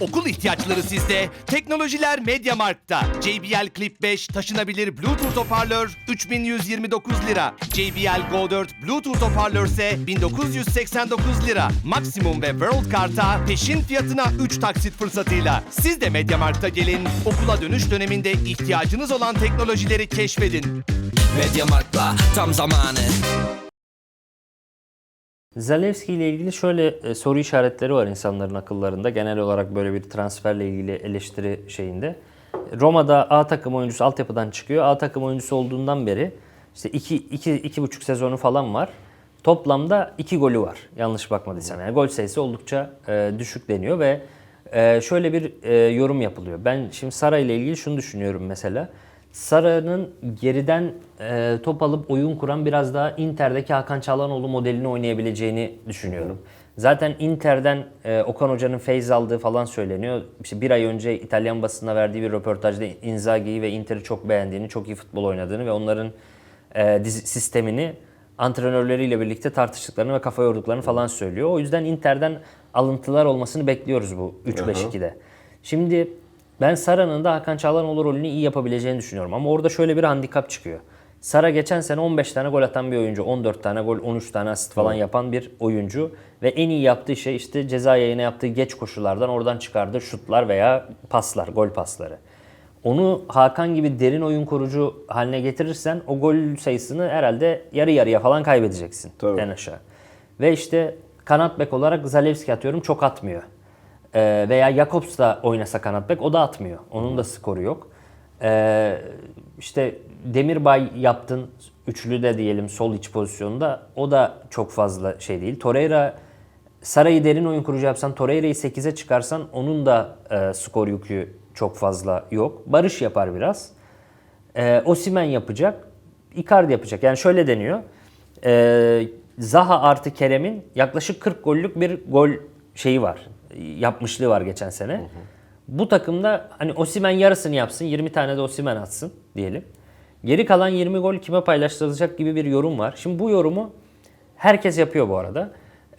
Okul ihtiyaçları sizde, teknolojiler MediaMarkt'ta. JBL Clip 5 taşınabilir Bluetooth hoparlör 3129 lira. JBL Go 4 Bluetooth hoparlör ise 1989 lira. Maksimum ve World Kart'a peşin fiyatına 3 taksit fırsatıyla. Siz de MediaMarkt'a gelin, okula dönüş döneminde ihtiyacınız olan teknolojileri keşfedin. Mediamarkt'la tam zamanı Zalewski ile ilgili şöyle e, soru işaretleri var insanların akıllarında. Genel olarak böyle bir transferle ilgili eleştiri şeyinde. Roma'da A takım oyuncusu altyapıdan çıkıyor. A takım oyuncusu olduğundan beri işte 2 2 iki, buçuk sezonu falan var. Toplamda 2 golü var. Yanlış bakmadıysam. Yani gol sayısı oldukça e, düşük deniyor ve e, şöyle bir e, yorum yapılıyor. Ben şimdi Sara ile ilgili şunu düşünüyorum mesela. Sara'nın geriden e, top alıp oyun kuran biraz daha Inter'deki Hakan Çalhanoğlu modelini oynayabileceğini düşünüyorum. Zaten Inter'den e, Okan Hoca'nın feyz aldığı falan söyleniyor. İşte bir ay önce İtalyan basınına verdiği bir röportajda Inzaghi'yi ve Inter'i çok beğendiğini, çok iyi futbol oynadığını ve onların e, dizi- sistemini antrenörleriyle birlikte tartıştıklarını ve kafa yorduklarını falan söylüyor. O yüzden Inter'den alıntılar olmasını bekliyoruz bu 3-5-2'de. Şimdi ben Sara'nın da Hakan Çalhanoğlu rolünü iyi yapabileceğini düşünüyorum. Ama orada şöyle bir handikap çıkıyor. Sara geçen sene 15 tane gol atan bir oyuncu. 14 tane gol, 13 tane asist falan yapan bir oyuncu. Ve en iyi yaptığı şey işte ceza yayına yaptığı geç koşulardan oradan çıkardığı şutlar veya paslar, gol pasları. Onu Hakan gibi derin oyun kurucu haline getirirsen o gol sayısını herhalde yarı yarıya falan kaybedeceksin Tabii. en aşağı. Ve işte kanat bek olarak Zalewski atıyorum çok atmıyor. Ee, veya Jakobs da oynasa kanat bek o da atmıyor. Onun da skoru yok. Ee, işte Demirbay yaptın üçlü de diyelim sol iç pozisyonda o da çok fazla şey değil. Torreira Saray'ı derin oyun kurucu yapsan Torreira'yı 8'e çıkarsan onun da e, skor yükü çok fazla yok. Barış yapar biraz. E, Osimen yapacak. Icardi yapacak. Yani şöyle deniyor. E, Zaha artı Kerem'in yaklaşık 40 gollük bir gol şeyi var. Yapmışlığı var geçen sene. Bu takımda hani Osimen yarısını yapsın, 20 tane de Osimen atsın diyelim. Geri kalan 20 gol kime paylaştırılacak gibi bir yorum var. Şimdi bu yorumu herkes yapıyor bu arada.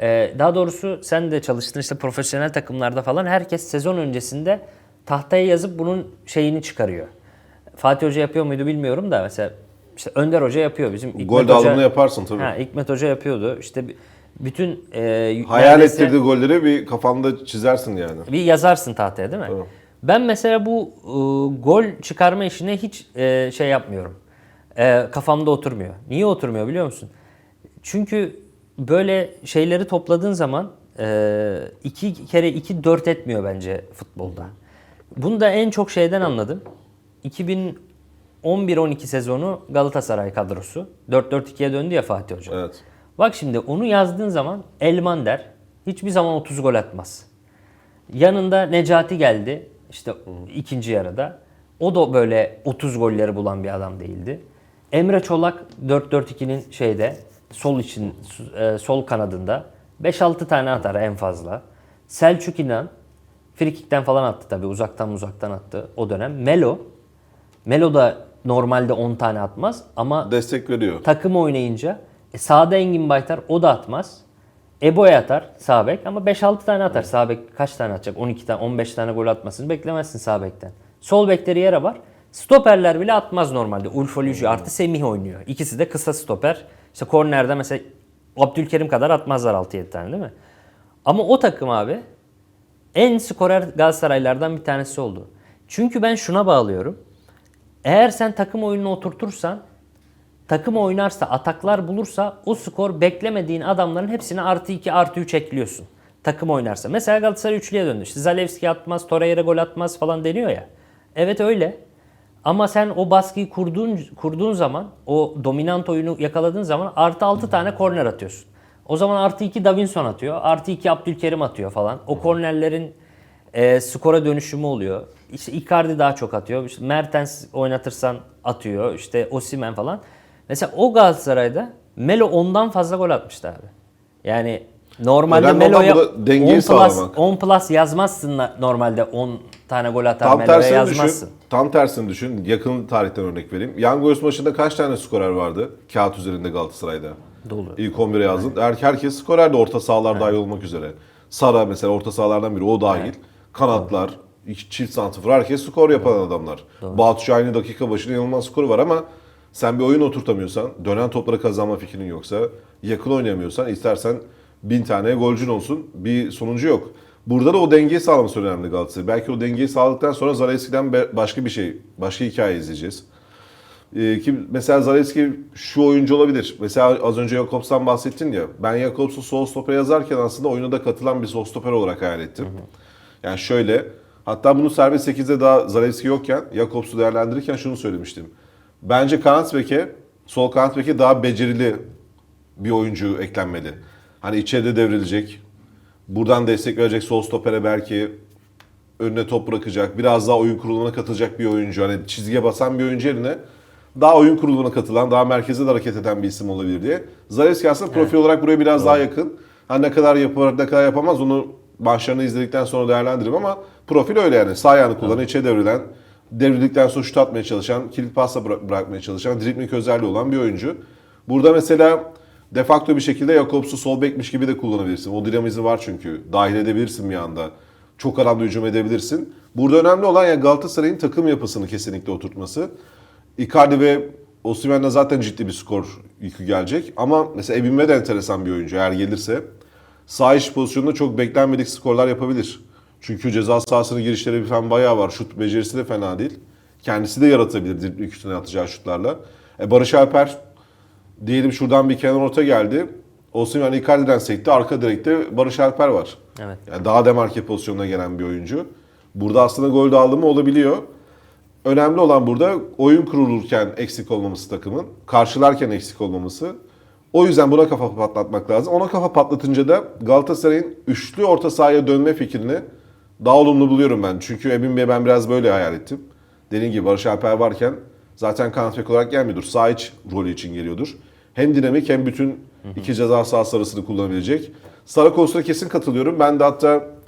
Ee, daha doğrusu sen de çalıştın işte profesyonel takımlarda falan herkes sezon öncesinde tahtaya yazıp bunun şeyini çıkarıyor. Fatih Hoca yapıyor muydu bilmiyorum da mesela işte Önder Hoca yapıyor bizim. Gol Hikmet dağılımını Hoca- yaparsın tabii. Ha, Hikmet Hoca yapıyordu. İşte bütün e, Hayal neredeyse ettirdiği golleri bir kafanda çizersin yani. bir yazarsın tahtaya değil mi? Tamam. Ben mesela bu e, gol çıkarma işine hiç e, şey yapmıyorum. E, kafamda oturmuyor. Niye oturmuyor biliyor musun? Çünkü böyle şeyleri topladığın zaman e, iki kere iki dört etmiyor bence futbolda. Bunu da en çok şeyden anladım. 2011-12 sezonu Galatasaray kadrosu. 4-4-2'ye döndü ya Fatih Hoca. Evet. Bak şimdi onu yazdığın zaman Elmander hiçbir zaman 30 gol atmaz. Yanında Necati geldi işte ikinci yarıda. O da böyle 30 golleri bulan bir adam değildi. Emre Çolak 4-4-2'nin şeyde sol için e, sol kanadında 5-6 tane atar en fazla. Selçuk İnan frikikten falan attı tabii uzaktan uzaktan attı o dönem. Melo Melo da normalde 10 tane atmaz ama Destek veriyor. takım oynayınca e, sağda Engin Baytar o da atmaz. Ebo'ya atar sağ ama 5-6 tane atar. Sağ bek kaç tane atacak? 12 tane 15 tane gol atmasını beklemezsin sağ. Sol bekleri yere var. Stoperler bile atmaz normalde. Ulf Olücü artı Semih oynuyor. İkisi de kısa stoper. İşte kornerde mesela Abdülkerim kadar atmazlar 6-7 tane değil mi? Ama o takım abi en skorer Galatasaraylardan bir tanesi oldu. Çünkü ben şuna bağlıyorum. Eğer sen takım oyununu oturtursan takım oynarsa, ataklar bulursa o skor beklemediğin adamların hepsine artı 2 artı 3 ekliyorsun. Takım oynarsa. Mesela Galatasaray üçlüye döndü. İşte Zalewski atmaz, Torreira gol atmaz falan deniyor ya. Evet öyle. Ama sen o baskıyı kurduğun, kurduğun zaman, o dominant oyunu yakaladığın zaman artı 6 tane korner atıyorsun. O zaman artı 2 Davinson atıyor, artı 2 Abdülkerim atıyor falan. O kornerlerin e, skora dönüşümü oluyor. İşte Icardi daha çok atıyor. İşte Mertens oynatırsan atıyor. İşte Osimhen falan. Mesela o Galatasaray'da Melo ondan fazla gol atmıştı abi. Yani normalde Önemli olan Melo'ya dengeyi 10 plus, sağlamak. 10 plus yazmazsın na- normalde 10 tane gol atar Tam Melo'ya tersini yazmazsın. düşün. Tam tersini düşün. Yakın tarihten örnek vereyim. Young Boys maçında kaç tane skorer vardı kağıt üzerinde Galatasaray'da? Dolu. İlk 11'e yazdın. Her, herkes skorerdi orta sahalar dahil olmak üzere. Sara mesela orta sahalardan biri o dahil. Kanatlar, iki çift santrfor herkes skor yapan adamlar. Batu Şahin'in dakika başına inanılmaz skoru var ama sen bir oyun oturtamıyorsan, dönen topları kazanma fikrin yoksa, yakın oynayamıyorsan istersen bin tane golcün olsun bir sonucu yok. Burada da o dengeyi sağlaması önemli Galatasaray. Belki o dengeyi sağladıktan sonra Zalewski'den başka bir şey, başka hikaye izleyeceğiz. Ee, ki mesela Zalewski şu oyuncu olabilir. Mesela az önce Jakobs'tan bahsettin ya. Ben Jakobs'u sol stoper yazarken aslında oyuna da katılan bir sol stoper olarak hayal ettim. Yani şöyle, hatta bunu serbest 8'de daha Zalewski yokken, Jakobs'u değerlendirirken şunu söylemiştim. Bence kanat beke, sol kanat beke daha becerili bir oyuncu eklenmeli. Hani içeride devrilecek, buradan destek verecek sol stopere belki önüne top bırakacak, biraz daha oyun kurulumuna katılacak bir oyuncu. Hani çizgiye basan bir oyuncu yerine daha oyun kurulumuna katılan, daha merkezde de hareket eden bir isim olabilir diye. Zalewski aslında profil olarak buraya biraz daha yakın. Hani ne kadar yapar, ne kadar yapamaz onu maçlarını izledikten sonra değerlendiririm ama profil öyle yani. Sağ ayağını kullanan, içe devrilen, devrildikten sonra şut atmaya çalışan, kilit pasla bıra- bırakmaya çalışan, dribling özelliği olan bir oyuncu. Burada mesela de facto bir şekilde Jakobs'u sol bekmiş gibi de kullanabilirsin. O dinamizmi var çünkü. Dahil edebilirsin bir anda. Çok alanda hücum edebilirsin. Burada önemli olan ya Galatasaray'ın takım yapısını kesinlikle oturtması. Icardi ve Osimhen'de zaten ciddi bir skor yükü gelecek. Ama mesela Ebimbe de enteresan bir oyuncu eğer gelirse. Sağ iç pozisyonunda çok beklenmedik skorlar yapabilir. Çünkü ceza sahasının girişleri falan bayağı var. Şut becerisi de fena değil. Kendisi de yaratabilir dribling üstüne atacağı şutlarla. E Barış Alper diyelim şuradan bir kenar orta geldi. Osimhen Icardi'den sekti. Arka direkte Barış Alper var. Evet. Yani daha demarke pozisyonuna gelen bir oyuncu. Burada aslında gol dağılımı olabiliyor. Önemli olan burada oyun kurulurken eksik olmaması takımın, karşılarken eksik olmaması. O yüzden buna kafa patlatmak lazım. Ona kafa patlatınca da Galatasaray'ın üçlü orta sahaya dönme fikrini daha olumlu buluyorum ben. Çünkü Emin Bey ben biraz böyle hayal ettim. Dediğim gibi Barış Alper varken zaten kanat olarak gelmiyordur. Sağ iç rolü için geliyordur. Hem dinamik hem bütün iki ceza sahası arasını kullanabilecek. Sarı konusuna kesin katılıyorum. Ben de hatta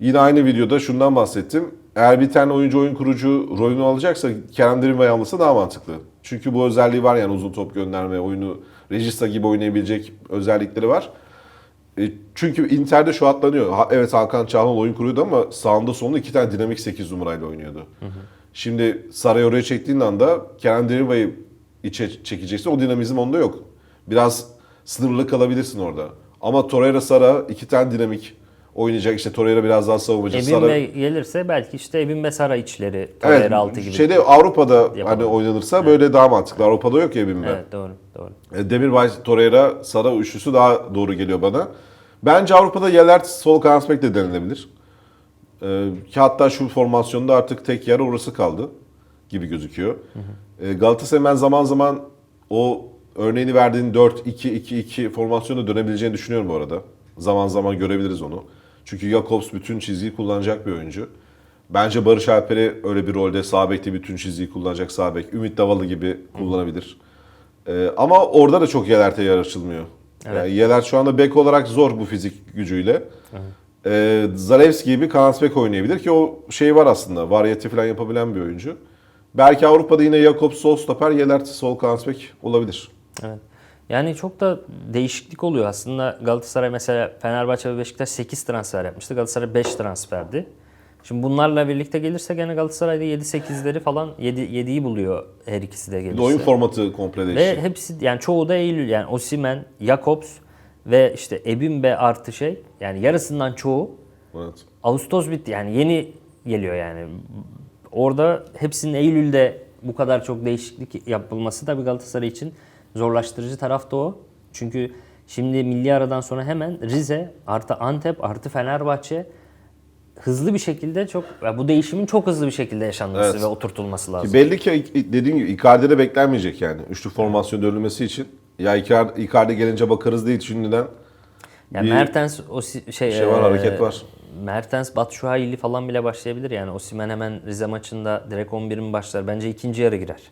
Yine aynı videoda şundan bahsettim. Eğer bir tane oyuncu oyun kurucu rolünü alacaksa Kerem Demirbay alması daha mantıklı. Çünkü bu özelliği var yani uzun top gönderme, oyunu Regista gibi oynayabilecek özellikleri var. E, Çünkü Inter'de şu atlanıyor. Ha, evet Hakan Çalhanoğlu oyun kuruyordu ama sağında solunda iki tane dinamik 8 numarayla oynuyordu. Şimdi Saray'ı oraya çektiğin anda Kerem Demirbay'ı içe çekeceksin. O dinamizm onda yok. Biraz sınırlı kalabilirsin orada. Ama Torreira Sara iki tane dinamik oynayacak. İşte Torreira biraz daha savunmacı. Sara... Ebimbe gelirse belki işte Ebimbe Sara içleri, Torreira Evet, altı gibi. şeyde Avrupa'da hani Yapalım. oynanırsa böyle daha mantıklı. Avrupa'da yok ya Ebimbe. Evet doğru doğru. E, Demirbay, Torreira, Sara üçlüsü daha doğru geliyor bana. Bence Avrupa'da Yelert sol kanat bek de denilebilir. E, ki hatta şu formasyonda artık tek yer orası kaldı gibi gözüküyor. E, Galatasaray ben zaman zaman o örneğini verdiğin 4-2-2-2 formasyona dönebileceğini düşünüyorum bu arada. Zaman zaman görebiliriz onu. Çünkü Jakobs bütün çizgiyi kullanacak bir oyuncu. Bence Barış Alper'i öyle bir rolde sağ bekte bütün çizgiyi kullanacak sağ bek. Ümit Davalı gibi kullanabilir. Ee, ama orada da çok Yelert'e yer açılmıyor. Yani Yelert şu anda bek olarak zor bu fizik gücüyle. Ee, Zalewski gibi kanat bek oynayabilir ki o şey var aslında. Varyete falan yapabilen bir oyuncu. Belki Avrupa'da yine Jakob sol stoper, Yelert sol kanat bek olabilir. Evet. Yani çok da değişiklik oluyor aslında. Galatasaray mesela Fenerbahçe ve Beşiktaş 8 transfer yapmıştı. Galatasaray 5 transferdi. Şimdi bunlarla birlikte gelirse gene Galatasaray'da 7-8'leri falan 7 7'yi buluyor her ikisi de gelirse. Oyun formatı komple Ve değişti. hepsi yani çoğu da Eylül yani Osimen, Jakobs ve işte Ebimbe artı şey yani yarısından çoğu Evet. Ağustos bitti yani yeni geliyor yani. Orada hepsinin Eylül'de bu kadar çok değişiklik yapılması da bir Galatasaray için zorlaştırıcı taraf da o. Çünkü şimdi milli aradan sonra hemen Rize artı Antep artı Fenerbahçe hızlı bir şekilde çok ya bu değişimin çok hızlı bir şekilde yaşanması Evet. ve oturtulması lazım. Ki belli ki dediğim gibi Icardi'de beklenmeyecek yani. Üçlü formasyon dönülmesi için. Ya Icardi, Icardi gelince bakarız değil şimdiden. Yani bir Mertens o şey, şey var, eee, hareket var. Mertens, Batshuayi falan bile başlayabilir yani. Osimhen hemen Rize maçında direkt 11 mi başlar? Bence ikinci yarı girer.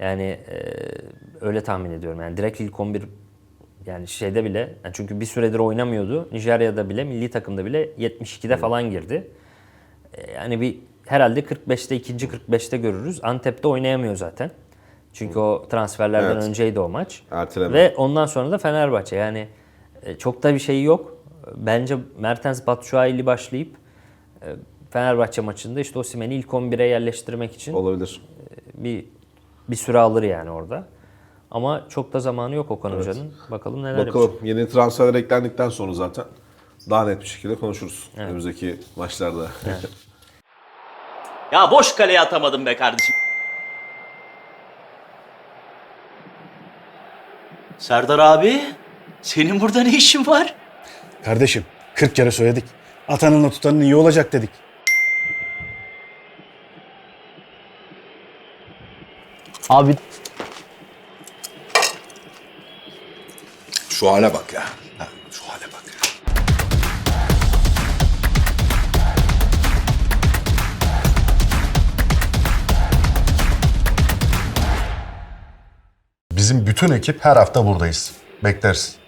Yani eee, öyle tahmin ediyorum. Yani direkt ilk 11 yani şeyde bile yani çünkü bir süredir oynamıyordu. Nijerya'da bile milli takımda bile 72'de falan girdi. E, Yani bir herhalde 45'te ikinci 45'te görürüz. Antep'te oynayamıyor zaten. Çünkü o transferlerden Evet. önceydi o maç. Erteleme. Ve ondan sonra da Fenerbahçe. Yani e, çok da bir şey yok. Bence Mertens Batshuayi'li başlayıp e, Fenerbahçe maçında işte Osimhen'i ilk 11'e yerleştirmek için Olabilir. bir bir süre alır yani orada. Ama çok da zamanı yok Okan Hoca'nın. Bakalım neler Bakalım yapacak. yeni transferler eklendikten sonra zaten daha net bir şekilde konuşuruz önümüzdeki maçlarda. Ya boş kaleye atamadım be kardeşim. Serdar abi, senin burada ne işin var? Kardeşim 40 kere söyledik. Atanınla tutanın iyi olacak dedik. Abi Şu hale bak ya. Ha, şu hale bak ya. Bizim bütün ekip her hafta buradayız. Bekleriz.